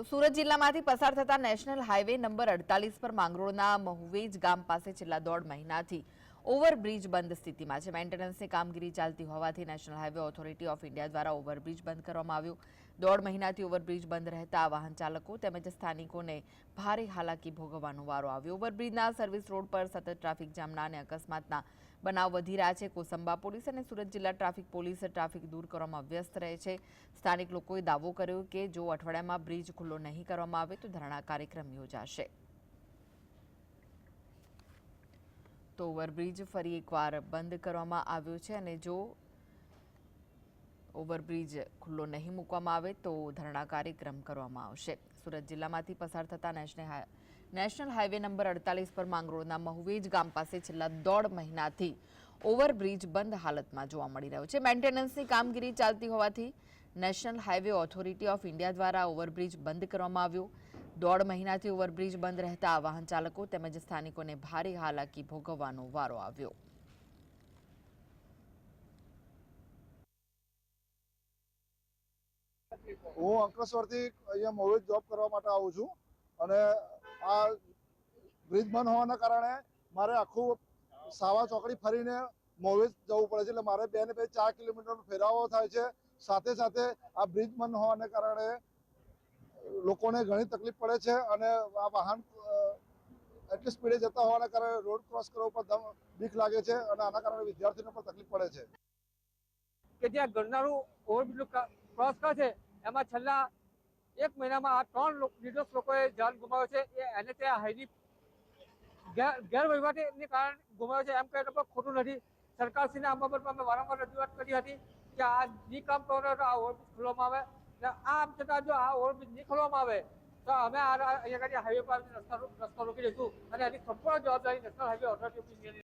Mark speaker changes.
Speaker 1: તો સુરત જિલ્લામાંથી પસાર થતા નેશનલ હાઈવે નંબર અડતાલીસ પર માંગરોળના મહુવેજ ગામ પાસે છેલ્લા દોઢ મહિનાથી ઓવરબ્રિજ બંધ સ્થિતિમાં છે. મેન્ટેનન્સની કામગીરી ચાલતી હોવાથી national highway authority of India દ્વારા ઓવરબ્રિજ બંધ કરવામાં આવ્યું. દોઢ મહિનાથી ઓવરબ્રિજ બંધ રહેતા વાહન ચાલકો તેમજ સ્થાનિકોને ભારે હાલાકી ભોગવવાનો વારો આવ્યો. ઓવરબ્રિજના સર્વિસ રોડ પર સતત ટ્રાફિક જામના અને અકસ્માતના બનાવ વધી રહ્યા છે. કોસંબા પોલીસ અને સુરત જિલ્લા ટ્રાફિક પોલીસ ટ્રાફિક દૂર કરવામાં વ્યસ્ત રહે છે. સ્થાનિક લોકોએ દાવો કર્યો કે જો અઠવાડિયામાં બ્રિજ ખુલ્લો નહીં કરવામાં આવે તો ધરણા કાર્યક્રમ યોજાશે. તો ઓવરબ્રિજ ફરી એકવાર બંધ કરવામાં આવ્યો છે અને જો ઓવરબ્રિજ ખુલ્લો નહીં મૂકવામાં આવે તો ધરણા કાર્યક્રમ કરવામાં આવશે. સુરત જિલ્લામાંથી પસાર થતા નેશનલ નેશનલ હાઈવે નંબર અડતાલીસ પર માંગરોળના મહુવેજ ગામ પાસે છેલ્લા દોઢ મહિનાથી ઓવરબ્રિજ બંધ હાલતમાં જોવા મળી રહ્યો છે. મેન્ટેનન્સની કામગીરી ચાલતી હોવાથી national highway authority of India દ્વારા ઓવરબ્રિજ બંધ કરવામાં આવ્યો. દોઢ મહિનાથી ઓવરબ્રિજ બંધ રહેતા વાહન ચાલકો તેમજ સ્થાનિકોને ભારે હાલાકી ભોગવવાનો વારો આવ્યો.
Speaker 2: હું અંકલેશ્વરથી અહીંયા મોવેજ જોબ કરવા માટે આવું છું અને આ બ્રિજ બંધ હોવાના કારણે મારે આખું સાવા ચોકડી ફરીને મોવેજ જવું પડે છે. એટલે મારે બે ને બે ચાર કિલોમીટરનો ફેરાવો થાય છે. સાથે સાથે આ બ્રિજ બંધ હોવાને કારણે લોકોને ઘણી તકલીફ પડે છે અને આ વાહન એટલી સ્પીડે જતા હોવાના કારણે રોડ ક્રોસ કરવા પર બીક લાગે છે અને આના કારણે વિદ્યાર્થીઓને પણ તકલીફ પડે છે.
Speaker 3: કે જ્યાં ગરનારું ઓવરબ્રિજ ક્રોસ કરે છે, એમાં છેલ્લા એક મહિનામાં આ ત્રણ નિર્દોષ લોકોએ જાન ગુમાવ્યો છે. એ એને ત્યાં હાઈની ગેર ગેરવહીવટીને કારણે ગુમાવ્યો છે. એમ કહે તો પણ ખોટું નથી. સરકારશ્રીને આ બાબતમાં અમે વારંવાર રજૂઆત કરી હતી કે આ ની કામ કરવાનો તો આ ઓવરબ્રિજ ખોલવામાં આવે. અને આમ છતાં જો આ ઓવરબ્રિજ નહીં ખોલવામાં આવે, તો અમે આ અહીંયા આગળ હાઈવે પર રસ્તા રસ્તો રોકી દઈશું અને એની સંપૂર્ણ જવાબદારી નેશનલ હાઈવે ઓથોરિટી ઓફ